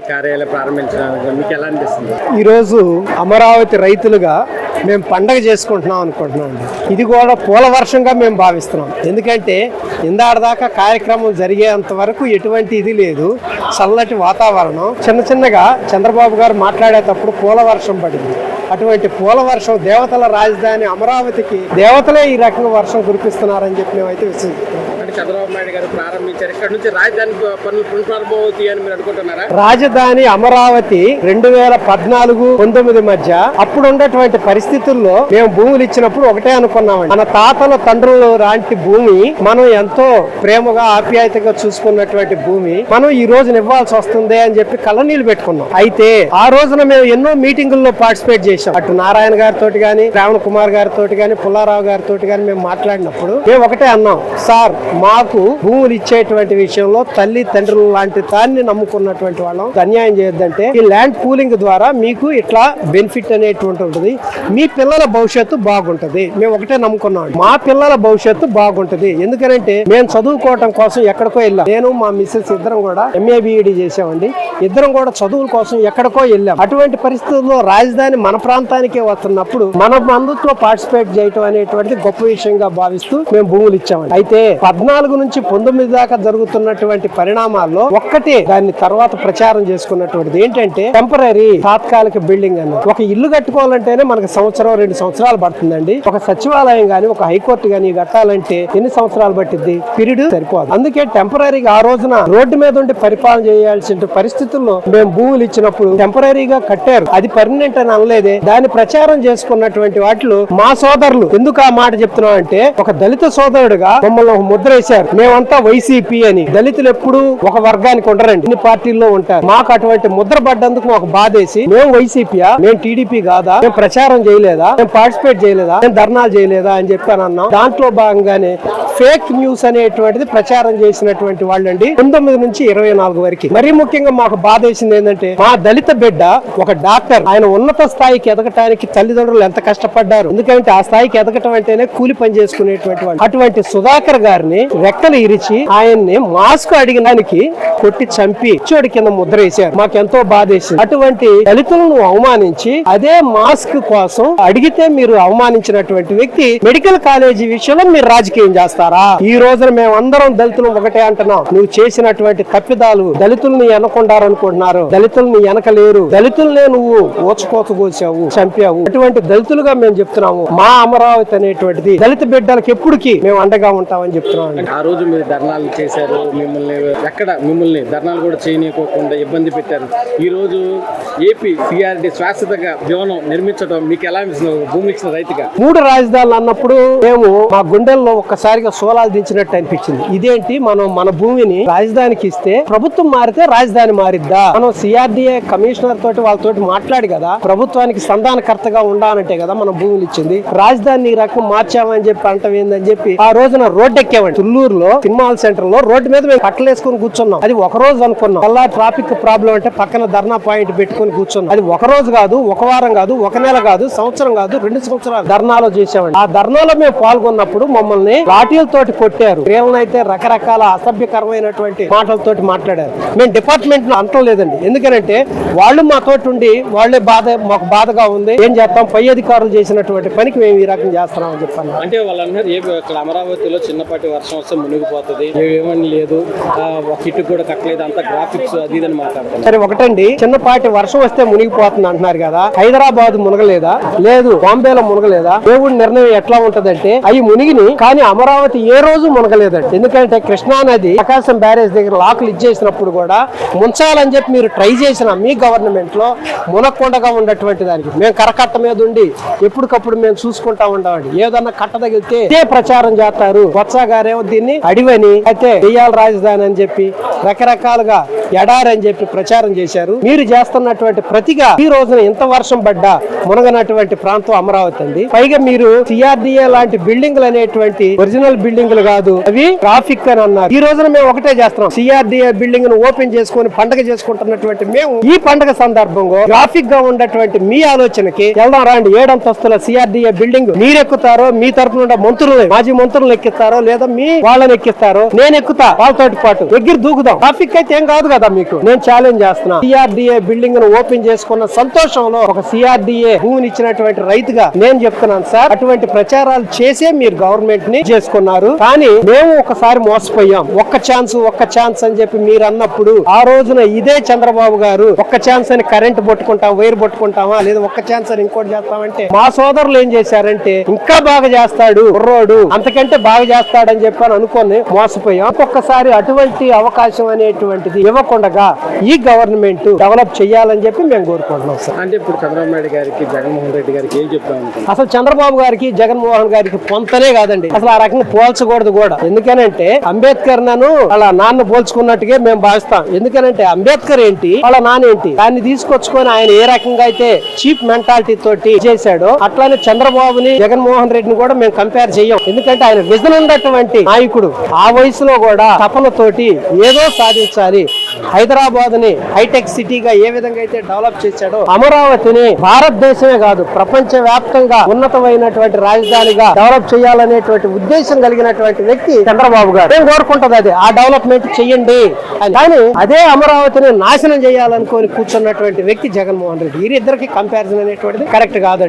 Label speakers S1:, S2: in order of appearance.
S1: కార్యాలయం ప్రారంభించడానికి మీకు ఎలా అనిపిస్తుంది?
S2: ఈరోజు అమరావతి రైతులుగా మేము పండగ చేసుకుంటున్నాం అనుకుంటున్నాం ఇది కూడా పూల వర్షంగా మేము భావిస్తున్నాం. ఎందుకంటే ఇందాడదాకా కార్యక్రమం జరిగేంత వరకు ఎటువంటి ఇది లేదు. చల్లటి వాతావరణం. చిన్న చిన్నగా చంద్రబాబు గారు మాట్లాడేటప్పుడు పూల వర్షం పడింది. అటువంటి పూల వర్షం దేవతల రాజధాని అమరావతికి దేవతలే ఈ రకంగా వర్షం కురిపిస్తున్నారని చెప్పి మేమైతే విశ్వసిస్తున్నాం.
S1: అంటే చంద్రబాబు నాయుడు గారు ప్రారంభించారు. ఇక్కడ నుంచి రాజధాని పనులు పునఃప్రారంభం అవుతాయి అని మీరు అనుకుంటున్నారా?
S2: రాజధాని అమరావతి రెండు వేల పద్నాలుగు పంతొమ్మిది మధ్య అప్పుడు ఉండేటువంటి పరిస్థితుల్లో మేము భూములు ఇచ్చినప్పుడు ఒకటే అనుకున్నామండి. మన తాతల తండ్రులు లాంటి భూమి మనం ఎంతో ప్రేమగా ఆప్యాయతగా చూసుకున్నటువంటి భూమి మనం ఈ రోజు ఇవ్వాల్సి వస్తుంది అని చెప్పి కళ్ళనీళ్ళు పెట్టుకున్నాం. అయితే ఆ రోజున మేము ఎన్నో మీటింగుల్లో పార్టిసిపేట్ చేశాం. అటు నారాయణ గారితో గాని శ్రావణ్ కుమార్ గారితో గాని పుల్లారావు గారితో గాని మేము మాట్లాడినప్పుడు మేము ఒకటే అన్నాం సార్ మాకు భూములు ఇచ్చేటువంటి విషయంలో తల్లి తండ్రులు లాంటి దాన్ని నమ్ముకున్నటువంటి వాళ్ళం. అన్యాయం చేయొద్దంటే ఈ ల్యాండ్ పూలింగ్ ద్వారా మీకు ఇట్లా బెనిఫిట్ అనేటువంటి ఉంటుంది. మీ పిల్లల భవిష్యత్తు బాగుంటది. మేము ఒకటే నమ్ముకున్నాం. మా పిల్లల భవిష్యత్తు బాగుంటది. ఎందుకంటే మేము చదువుకోవటం కోసం ఎక్కడికో వెళ్ళాం. నేను మా మిస్సెస్ ఇద్దరం కూడా ఎంఏ బిఈడి చేసామండి ఇద్దరం కూడా చదువుల కోసం ఎక్కడికో వెళ్ళాం. అటువంటి పరిస్థితుల్లో రాజధాని మన ప్రాంతానికే వస్తున్నప్పుడు మన బంధుత్వ పార్టిసిపేట్ చేయటం అనేటువంటి గొప్ప విషయంగా భావిస్తూ మేము భూములు ఇచ్చామండి. అయితే పద్నాలుగు నుంచి పంతొమ్మిది దాకా జరుగుతున్నటువంటి పరిణామాల్లో ఒక్కటే దాన్ని తర్వాత ప్రచారం చేసుకున్నటువంటిది ఏంటంటే టెంపరీ తాత్కాలిక బిల్డింగ్ అన్న ఒక ఇల్లు కట్టుకోవాలంటేనే మనకు సంవత్సరం రెండు సంవత్సరాలు పడుతుందండి. ఒక సచివాలయం గాని ఒక హైకోర్టు గాని కట్టాలంటే ఎన్ని సంవత్సరాలు పట్టింది పీరియడ్ సరిపోదు. అందుకే టెంపరీగా ఆ రోజున రోడ్డు మీద ఉండి పరిపాలన చేయాల్సిన పరిస్థితుల్లో మేము భూములు ఇచ్చినప్పుడు టెంపరీగా కట్టారు. అది పర్మనెంట్ అని అనలేదే. దాన్ని ప్రచారం చేసుకున్నటువంటి వాటిలో మా సోదరులు ఎందుకు ఆ మాట చెప్తున్నాం అంటే ఒక దళిత సోదరుడుగా మమ్మల్ని ముద్ర వేశారు. మేమంతా వైసీపీ అని. దళితులు ఎప్పుడు ఒక వర్గానికి ఉండరండి. ఇన్ని పార్టీల్లో ఉంటారు. మాకు అటువంటి ముద్ర పడ్డందుకు మాకు బాధేసి మేము వైసీపీయా? మేము టీడీపీ కాదా? మేము ప్రచారం చేయలేదా? మేము పార్టిసిపేట్ చేయలేదా? మేము ధర్నాలు చేయలేదా? అని చెప్పి అని అన్నాం. దాంట్లో భాగంగానే ఫేక్ న్యూస్ అనేటువంటిది ప్రచారం చేసినటువంటి వాళ్ళండి. పంతొమ్మిది నుంచి ఇరవై నాలుగు వరకు. మరీ ముఖ్యంగా మాకు బాధ వేసింది ఏంటంటే మా దళిత బిడ్డ ఒక డాక్టర్. ఆయన ఉన్నత స్థాయికి ఎదగటానికి తల్లిదండ్రులు ఎంత కష్టపడ్డారు? ఎందుకంటే ఆ స్థాయికి ఎదగటం అంటేనే కూలి పని చేసుకునేటువంటి వాళ్ళు. అటువంటి సుధాకర్ గారిని రెక్కలు ఇరిచి ఆయన్ని మాస్క్ అడిగినానికి కొట్టి చంపి చోడి కింద ముద్ర వేశారు. మాకెంతో బాధేసింది. అటువంటి దళితులను అవమానించి అదే మాస్క్ కోసం అడిగితే మీరు అవమానించినటువంటి వ్యక్తి మెడికల్ కాలేజీ విషయంలో మీరు రాజకీయం చేస్తారా? ఈ రోజున మేము అందరం దళితులు ఒకటే అంటున్నాం. నువ్వు చేసినటువంటి తప్పిదాలు దళితుల్ని ఎనకొండారు అనుకుంటున్నారు దళితుల్ని వెనకలేరు దళితుల్నే నువ్వు ఓచుకోత కోసావు చంపావు. అటువంటి దళితులుగా మేము చెప్తున్నాము. మా అమరావతి అనేటువంటిది దళిత బిడ్డలకు ఎప్పుడుకి మేము అండగా ఉంటామని చెప్తున్నాం.
S1: ఆ రోజు మీరు ధర్నాలు చేశారు మిమ్మల్ని ఎక్కడ మిమ్మల్ని ధర్నాలు కూడా చేయనీయకోకుండా ఇబ్బంది పెట్టారు. ఈ రోజు ఏపీ సిఆర్డి శాశ్వతంగా భవనం నిర్మించడం మీకు ఎలా అనిపిస్తుంది? భూమి ఇచ్చిన రైతుగా.
S2: మూడు రాజధానులు అన్నప్పుడు మేము మా గుండెల్లో ఒక్కసారిగా సోలాలు దించినట్టు అనిపించింది. ఇదేంటి? మనం మన భూమిని రాజధానికి ఇస్తే ప్రభుత్వం మారితే రాజధాని మారిద్దా? మనం సిఆర్డిఏ కమిషనర్ తోటి వాళ్ళతోటి మాట్లాడి కదా ప్రభుత్వానికి సంధానకర్తగా ఉండాలంటే కదా మనం భూమిని ఇచ్చింది. రాజధాని రకం మార్చామని చెప్పి అంటాం ఏందని చెప్పి ఆ రోజున రోడ్డు ఎక్కామండి తుల్లూరులో సినిమా హాల్ సెంటర్లో రోడ్డు మీద మేము కట్టలేసుకుని కూర్చున్నాం. అది ఒక రోజు అనుకున్నాం. అలా ట్రాఫిక్ ప్రాబ్లం అంటే పక్కన ధర్నా పాయింట్ పెట్టుకుని కూర్చున్నాం. అది ఒక రోజు కాదు ఒక వారం కాదు ఒక నెల కాదు సంవత్సరం కాదు రెండు సంవత్సరాలు ధర్నాలో చేసామండి ఆ ధర్నాలో మేము పాల్గొన్నప్పుడు మమ్మల్ని లాఠీలతోటి కొట్టారు. అయితే రకరకాల అసభ్యకరమైనటువంటి మాటలతోటి మాట్లాడారు. మేము డిపార్ట్మెంట్లో అంటం లేదండి. ఎందుకంటే వాళ్ళు మాతోటి ఉండి వాళ్ళే బాధ మాకు బాధగా ఉంది. ఏం చేస్తాం? పై అధికారులు చేసినటువంటి పనికి మేము ఈ రకం చేస్తున్నాం అని చెప్పాను
S1: అంటే వాళ్ళు అన్నారు అమరావతిలో చిన్నపాటి సంవత్సరం మునిగిపోతుంది. ఏమని లేదు. ఒక ఇటు కూడా కట్టలేదు అంత గ్రాఫిక్స్ అది ఇది అని
S2: సరే ఒకటండి. చిన్నపాటి వర్షం వస్తే మునిగిపోతుంది అంటున్నారు కదా. హైదరాబాద్ మునగలేదా? లేదు. బాంబేలో మునగలేదా? దేవుడి నిర్ణయం ఎట్లా ఉంటదంటే అవి మునిగిని కానీ అమరావతి ఏ రోజు మునగలేదండి. ఎందుకంటే కృష్ణా నది ప్రకాశం బ్యారేజ్ దగ్గర లాకులు ఇచ్చేసినప్పుడు కూడా ముంచాలని చెప్పి మీరు ట్రై చేసిన మీ గవర్నమెంట్లో మునక్కుండగా ఉన్నటువంటి దానికి. మేము కరకట్ట మీద ఉండి ఎప్పటికప్పుడు మేము చూసుకుంటా ఉండమండి ఏదన్నా కట్ట తగిలితే ప్రచారం చేస్తారు. బొత్స గారేమో దీన్ని అడివని అయితే దెయ్యాల రాజధాని అని చెప్పి రకరకాలుగా ఎడారి అని చెప్పి ప్రచారం చేశారు. మీరు చేస్తున్నటువంటి ప్రతిగా ఈ రోజున ఇంత వర్షం పడ్డా మునగనటువంటి ప్రాంతం అమరావతి అండి. పైగా మీరు సిఆర్డిఏ లాంటి బిల్డింగ్లు అనేటువంటి ఒరిజినల్ బిల్డింగ్లు కాదు అవి ట్రాఫిక్ అని అన్నారు. ఈ రోజున మేము ఒకటే చేస్తున్నాం. సిఆర్డిఏ బిల్డింగ్ను ఓపెన్ చేసుకొని పండగ చేసుకుంటున్నటువంటి మేము ఈ పండగ సందర్భంగా ట్రాఫిక్గా ఉన్నటువంటి మీ ఆలోచనకి వెళ్దాం రాండి. ఏడంతస్తుల సిఆర్డిఏ బిల్డింగ్ మీరెక్కుతారో మీ తరపున మంత్రులు మాజీ మంత్రులు ఎక్కిస్తారో లేదా మీ వాళ్ళని ఎక్కిస్తారు. నేను ఎక్కుతా. వాళ్ళతోటి పాటు. ఎగిరి దూకుదాం. ట్రాఫిక్ అయితే ఏం కాదు కదా మీకు? నేను ఛాలెంజ్ చేస్తున్నా. సిఆర్డిఏ బిల్డింగ్ను ఓపెన్ చేసుకున్న సంతోషంలో ఒక సిఆర్డిఏ భూమిని ఇచ్చినటువంటి రైతుగా నేను చెప్తున్నాను సార్. అటువంటి ప్రచారాలు చేసే మీరు గవర్నమెంట్ని చేసుకున్నారు. కానీ మేము ఒకసారి మోసపోయాం. ఒక్క ఛాన్స్ ఒక్క ఛాన్స్ అని చెప్పి మీరు అన్నప్పుడు ఆ రోజున ఇదే చంద్రబాబు గారు ఒక్క ఛాన్స్ అని కరెంట్ పట్టుకుంటాం వైర్ పట్టుకుంటామా? లేదా ఒక్క ఛాన్స్ అని ఇంకోటి చేస్తామంటే మా సోదరులు ఏం చేశారంటే ఇంకా బాగా చేస్తాడు కుర్రోడు అంతకంటే బాగా చేస్తాడని చెప్పని అనుకొని మోసపోయాం ఒక్కొక్కసారి అటువంటి అవకాశం అనేటువంటిది ఇవ్వకుండా ఈ గవర్నమెంట్ డెవలప్ చేయాలని చెప్పి మేము కోరుకుంటున్నాం సార్.
S1: అంటే ఇప్పుడు చంద్రబాబు నాయుడు గారికి జగన్మోహన్ రెడ్డి గారికి ఏం చెప్తాం అనుకుంటున్నారు
S2: అసలు చంద్రబాబు గారికి జగన్మోహన్ గారికి పొంతనే కాదండి. అసలు ఆ రకంగా పోల్చకూడదు కూడా. ఎందుకనంటే అంబేద్కర్ నన్ను వాళ్ళ నాన్న పోల్చుకున్నట్టుగా మేము భావిస్తాం. ఎందుకనంటే అంబేద్కర్ ఏంటి వాళ్ళ నాన్న ఏంటి దాన్ని తీసుకొచ్చుకొని ఆయన ఏ రకంగా అయితే చీప్ మెంటాలిటీ తోటి చేశాడో అట్లానే చంద్రబాబుని జగన్మోహన్ రెడ్డిని కూడా మేము కంపేర్ చెయ్యం ఎందుకంటే ఆయన విజన్ ఉన్నటువంటి నాయకుడు. ఆ వయసులో కూడా తపనతోటి ఏదో సాధించాలి. హైదరాబాద్ని హైటెక్ సిటీగా ఏ విధంగా అయితే డెవలప్ చేశాడో అమరావతిని భారతదేశమే కాదు ప్రపంచ వ్యాప్తంగా ఉన్నతమైనటువంటి రాజధానిగా డెవలప్ చేయాలనేటువంటి ఉద్దేశం కలిగినటువంటి వ్యక్తి చంద్రబాబు గారు. నేను కోరుకుంటది అది? ఆ డెవలప్మెంట్ చెయ్యండి అని. కానీ అదే అమరావతిని నాశనం చేయాలనుకొని కూర్చున్నటువంటి వ్యక్తి జగన్మోహన్ రెడ్డి. వీరిద్దరికి కంపారిజన్ అనేటువంటిది కరెక్ట్ కాదండి.